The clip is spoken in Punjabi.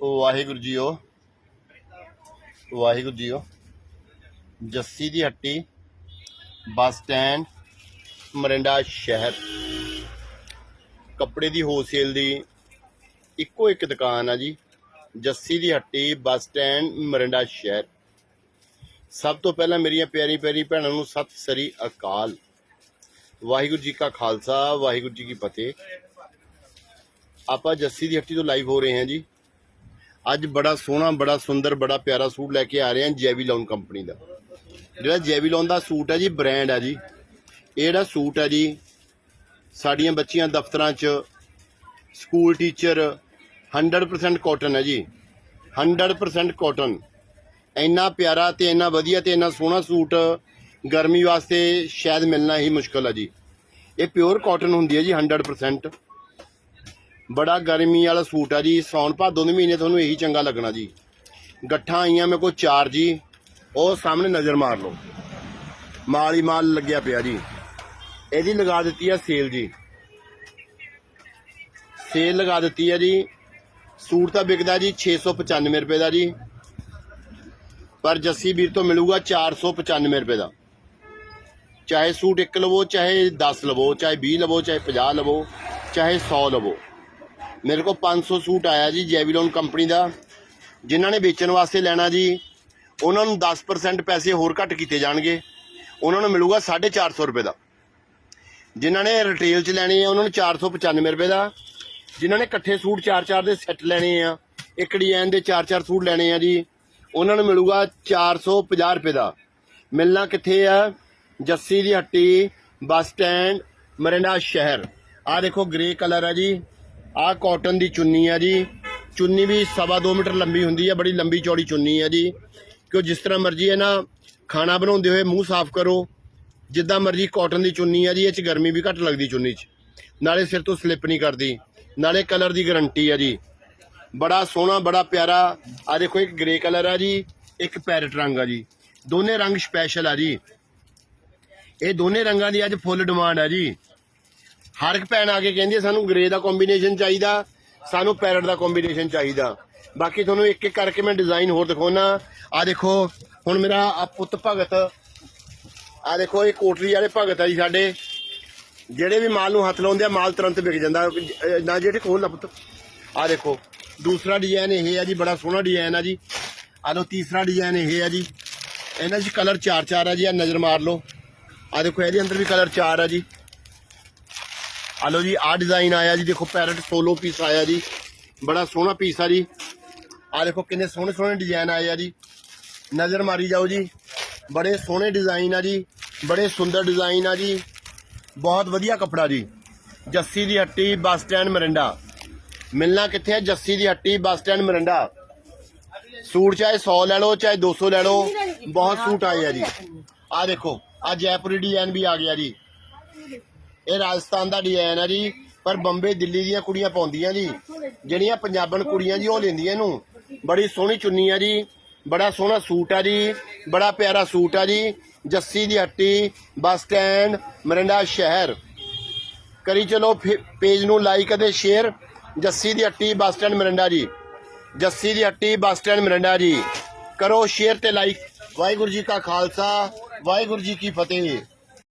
ਵਾਹਿਗੁਰੂ ਜੀਓ। ਵਾਹਿਗੁਰੂ ਜੀਓ। ਜੱਸੀ ਦੀ ਹੱਟੀ, ਬੱਸ ਸਟੈਂਡ, ਮਰਿੰਡਾ ਸ਼ਹਿਰ। ਕੱਪੜੇ ਦੀ ਹੋਲਸੇਲ ਦੀ ਇੱਕੋ ਇੱਕ ਦੁਕਾਨ ਆ ਜੀ। ਜੱਸੀ ਦੀ ਹੱਟੀ, ਬੱਸ ਸਟੈਂਡ, ਮਰਿੰਡਾ ਸ਼ਹਿਰ। ਸਭ ਤੋਂ ਪਹਿਲਾਂ ਮੇਰੀਆਂ ਪਿਆਰੀ ਪਿਆਰੀ ਭੈਣਾਂ ਨੂੰ ਸਤਿ ਸ੍ਰੀ ਅਕਾਲ। ਵਾਹਿਗੁਰੂ ਜੀ ਕਾ ਖਾਲਸਾ, ਵਾਹਿਗੁਰੂ ਜੀ ਕੀ ਫਤਿਹ। ਆਪਾਂ ਜੱਸੀ ਦੀ ਹੱਟੀ ਤੋਂ ਲਾਈਵ ਹੋ ਰਹੇ ਹਾਂ ਜੀ। ਅੱਜ ਬੜਾ ਸੋਹਣਾ, ਬੜਾ ਸੁੰਦਰ, ਬੜਾ ਪਿਆਰਾ ਸੂਟ ਲੈ ਕੇ ਆ ਰਹੇ ਹਾਂ ਜੈਵੀਲੋਨ ਕੰਪਨੀ ਦਾ। ਜਿਹੜਾ ਜੈਵੀਲੋਨ ਦਾ ਸੂਟ ਹੈ ਜੀ ਬ੍ਰਾਂਡ ਹੈ ਜੀ। ਇਹ ਜਿਹੜਾ ਸੂਟ ਹੈ ਜੀ, ਸਾਡੀਆਂ ਬੱਚੀਆਂ ਦਫ਼ਤਰਾਂ 'ਚ ਸਕੂਲ ਟੀਚਰ 100% ਕਾਟਨ ਹੈ ਜੀ। 100% ਕਾਟਨ ਇੰਨਾ ਪਿਆਰਾ ਤੇ ਇੰਨਾ ਵਧੀਆ ਤੇ ਇੰਨਾ ਸੋਹਣਾ ਸੂਟ ਗਰਮੀ ਵਾਸਤੇ ਸ਼ਾਇਦ ਮਿਲਣਾ ਹੀ ਮੁਸ਼ਕਲ ਹੈ ਜੀ। ਇਹ ਪਿਓਰ ਕਾਟਨ ਹੁੰਦੀ ਹੈ ਜੀ 100% ਬੜਾ ਗਰਮੀ ਵਾਲਾ ਸੂਟ ਆ ਜੀ। ਸੌਣ ਭਾਦੋਂ ਦੇ ਮਹੀਨੇ ਤੁਹਾਨੂੰ ਇਹੀ ਚੰਗਾ ਲੱਗਣਾ ਜੀ। ਗੱਠਾਂ ਆਈਆਂ ਮੇਰੇ ਕੋਲ ਚਾਰ ਜੀ। ਉਹ ਸਾਹਮਣੇ ਨਜ਼ਰ ਮਾਰ ਲਓ। ਮਾਲ ਹੀ ਮਾਲ ਲੱਗਿਆ ਪਿਆ ਜੀ। ਇਹਦੀ ਲਗਾ ਦਿੱਤੀ ਆ ਸੇਲ ਜੀ। ਸੇਲ ਲਗਾ ਦਿੱਤੀ ਆ ਜੀ। ਸੂਟ ਤਾਂ ਵਿਕਦਾ ਜੀ 695 ਰੁਪਏ ਦਾ ਜੀ। ਪਰ ਜੱਸੀ ਵੀਰ ਤੋਂ ਮਿਲੂਗਾ 495 ਰੁਪਏ ਦਾ। ਚਾਹੇ ਸੂਟ ਇੱਕ ਲਵੋ, ਚਾਹੇ 10 ਲਵੋ, ਚਾਹੇ 20 ਲਵੋ, ਚਾਹੇ 50 ਲਵੋ, ਚਾਹੇ 100 ਲਵੋ। ਮੇਰੇ ਕੋਲ 500 ਸੂਟ ਆਇਆ ਜੀ ਜੈਵੀਲੋਨ ਕੰਪਨੀ ਦਾ। ਜਿਨ੍ਹਾਂ ਨੇ ਵੇਚਣ ਵਾਸਤੇ ਲੈਣਾ ਜੀ, ਉਹਨਾਂ ਨੂੰ 10% ਪੈਸੇ ਹੋਰ ਘੱਟ ਕੀਤੇ ਜਾਣਗੇ। ਉਹਨਾਂ ਨੂੰ ਮਿਲੂਗਾ 450 ਰੁਪਏ ਦਾ। ਜਿਨ੍ਹਾਂ ਨੇ ਰਿਟੇਲ 'ਚ ਲੈਣੇ ਆ, ਉਹਨਾਂ ਨੂੰ 495 ਰੁਪਏ ਦਾ। ਜਿਨ੍ਹਾਂ ਨੇ ਇਕੱਠੇ ਸੂਟ 4-4 ਦੇ ਸੈੱਟ ਲੈਣੇ ਆ, ਇੱਕ ਡਿਜ਼ਾਈਨ ਦੇ 4-4 ਸੂਟ ਲੈਣੇ ਆ ਜੀ, ਉਹਨਾਂ ਨੂੰ ਮਿਲੂਗਾ 450 ਰੁਪਏ ਦਾ। ਮਿਲਣਾ ਕਿੱਥੇ ਆ? ਜੱਸੀ ਦੀ ਹੱਟੀ, ਬੱਸ ਸਟੈਂਡ, ਮਰਿੰਡਾ ਸ਼ਹਿਰ। ਆ ਦੇਖੋ, ਗ੍ਰੇ ਕਲਰ ਆ ਜੀ। ਆਹ ਕਾਟਨ ਦੀ ਚੁੰਨੀ ਆ ਜੀ। ਚੁੰਨੀ ਵੀ ਸਵਾ ਦੋ ਮੀਟਰ ਲੰਬੀ ਹੁੰਦੀ ਆ, ਬੜੀ ਲੰਬੀ ਚੌੜੀ ਚੁੰਨੀ ਹੈ ਜੀ। ਕਿ ਜਿਸ ਤਰ੍ਹਾਂ ਮਰਜ਼ੀ ਹੈ ਨਾ ਖਾਣਾ ਬਣਾਉਂਦੇ ਹੋਏ ਮੂੰਹ ਸਾਫ਼ ਕਰੋ। ਜਿੱਦਾਂ ਮਰਜ਼ੀ ਕਾਟਨ ਦੀ ਚੁੰਨੀ ਆ ਜੀ, ਇਹ ਚ ਗਰਮੀ ਵੀ ਘੱਟ ਲੱਗਦੀ ਚੁੰਨੀ 'ਚ। ਨਾਲੇ ਸਿਰ ਤੋਂ ਸਲਿੱਪ ਨਹੀਂ ਕਰਦੀ। ਨਾਲੇ ਕਲਰ ਦੀ ਗਾਰੰਟੀ ਆ ਜੀ। ਬੜਾ ਸੋਹਣਾ, ਬੜਾ ਪਿਆਰਾ, ਆ ਦੇਖੋ ਇੱਕ ਗ੍ਰੇ ਕਲਰ ਆ ਜੀ, ਇੱਕ ਪੈਰਟ ਰੰਗ ਆ ਜੀ। ਦੋਨੇ ਰੰਗ ਸਪੈਸ਼ਲ ਆ ਜੀ। ਇਹ ਦੋਨੇ ਰੰਗਾਂ ਦੀ ਅੱਜ ਫੁੱਲ ਡਿਮਾਂਡ ਆ ਜੀ। ਹਰ ਇੱਕ ਭੈਣ ਆ ਕੇ ਕਹਿੰਦੀ ਹੈ, ਸਾਨੂੰ ਗ੍ਰੇ ਦਾ ਕੰਬੀਨੇਸ਼ਨ ਚਾਹੀਦਾ ਸਾਨੂੰ ਪੈਰਟ ਦਾ ਕੰਬੀਨੇਸ਼ਨ ਚਾਹੀਦਾ। ਬਾਕੀ ਤੁਹਾਨੂੰ ਇੱਕ ਇੱਕ ਕਰਕੇ ਮੈਂ ਡਿਜ਼ਾਈਨ ਹੋਰ ਦਿਖਾਉਣਾ ਆ ਦੇਖੋ ਹੁਣ ਮੇਰਾ ਆ ਪੁੱਤ ਭਗਤ ਆ ਦੇਖੋ ਇਹ ਕੋਟਰੀ ਵਾਲੇ ਭਗਤ ਆ ਜੀ ਸਾਡੇ। ਜਿਹੜੇ ਵੀ ਮਾਲ ਨੂੰ ਹੱਥ ਲਾਉਂਦੇ ਆ ਮਾਲ ਤੁਰੰਤ ਵਿਕ ਜਾਂਦਾ। ਨਾ ਜਿਹੜੇ ਕੋਲ ਲਾ ਪੁੱਤ। ਆ ਦੇਖੋ ਦੂਸਰਾ ਡਿਜ਼ਾਈਨ ਇਹ ਆ ਜੀ ਬੜਾ ਸੋਹਣਾ ਡਿਜ਼ਾਈਨ ਆ ਜੀ। ਆ ਲੋ ਤੀਸਰਾ ਡਿਜ਼ਾਈਨ ਇਹ ਆ ਜੀ। ਇਹਨਾਂ 'ਚ ਕਲਰ ਚਾਰ ਚਾਰ ਆ ਜੀ ਆ ਨਜ਼ਰ ਮਾਰ ਲਓ। ਆ ਦੇਖੋ ਇਹਦੇ ਅੰਦਰ ਵੀ ਕਲਰ ਚਾਰ ਆ ਜੀ। ਆ ਲਓ ਜੀ ਆ ਡਿਜ਼ਾਈਨ ਆਇਆ ਜੀ, ਦੇਖੋ ਪੈਰਟ ਸੋਲੋ ਪੀਸ ਆਇਆ ਜੀ, ਬੜਾ ਸੋਹਣਾ ਪੀਸ ਆ ਜੀ। ਆ ਦੇਖੋ ਕਿੰਨੇ ਸੋਹਣੇ ਸੋਹਣੇ ਡਿਜ਼ਾਈਨ ਆਏ ਆ ਜੀ। ਨਜ਼ਰ ਮਾਰੀ ਜਾਓ ਜੀ, ਬੜੇ ਸੋਹਣੇ ਡਿਜ਼ਾਈਨ ਆ ਜੀ, ਬੜੇ ਸੁੰਦਰ ਡਿਜ਼ਾਈਨ ਆ ਜੀ, ਬਹੁਤ ਵਧੀਆ ਕੱਪੜਾ ਜੀ। ਜੱਸੀ ਦੀ ਹੱਟੀ, ਬੱਸ ਸਟੈਂਡ, ਮਰਿੰਡਾ। ਮਿਲਣਾ ਕਿੱਥੇ ਹੈ ਜੱਸੀ ਦੀ ਹੱਟੀ, ਬੱਸ ਸਟੈਂਡ, ਮਰਿੰਡਾ। ਸੂਟ ਚਾਹੇ 100 ਲੈ ਲਓ, ਚਾਹੇ 200 ਲੈ ਲਓ, ਬਹੁਤ ਸੂਟ ਆਏ ਆ ਜੀ। ਆ ਦੇਖੋ ਆ ਜੈਪੁਰੀ ਡਿਜ਼ਾਈਨ ਵੀ ਆ ਗਿਆ ਜੀ। ਇਹ ਰਾਜਸਥਾਨ ਦਾ ਡਿਜ਼ਾਈਨ ਆ ਜੀ, ਪਰ ਬੰਬੇ, ਦਿੱਲੀ ਦੀਆਂ ਕੁੜੀਆਂ ਪਾਉਂਦੀਆਂ ਜੀ। ਜਿਹੜੀਆਂ ਪੰਜਾਬਣ ਕੁੜੀਆਂ ਜੀ, ਉਹ ਲੈਂਦੀਆਂ ਇਹਨੂੰ। ਬੜੀ ਸੋਹਣੀ ਚੁੰਨੀ ਆ ਜੀ, ਬੜਾ ਸੋਹਣਾ ਸੂਟ ਆ ਜੀ, ਬੜਾ ਪਿਆਰਾ ਸੂਟ ਆ ਜੀ। ਜੱਸੀ ਦੀ ਹੱਟੀ, ਬੱਸ ਸਟੈਂਡ, ਮਰਿੰਡਾ ਸ਼ਹਿਰ। ਕਰੀ ਚਲੋ ਪੇਜ ਨੂੰ ਲਾਈਕ ਅਤੇ ਸ਼ੇਅਰ ਜੱਸੀ ਦੀ ਹੱਟੀ, ਬੱਸ ਸਟੈਂਡ, ਮਰਿੰਡਾ ਜੀ। ਜੱਸੀ ਦੀ ਹੱਟੀ, ਬੱਸ ਸਟੈਂਡ, ਮਰਿੰਡਾ ਜੀ। ਕਰੋ ਸ਼ੇਅਰ ਤੇ ਲਾਈਕ ਵਾਹਿਗੁਰੂ ਜੀ ਕਾ ਖਾਲਸਾ, ਵਾਹਿਗੁਰੂ ਜੀ ਕੀ ਫਤਿਹ।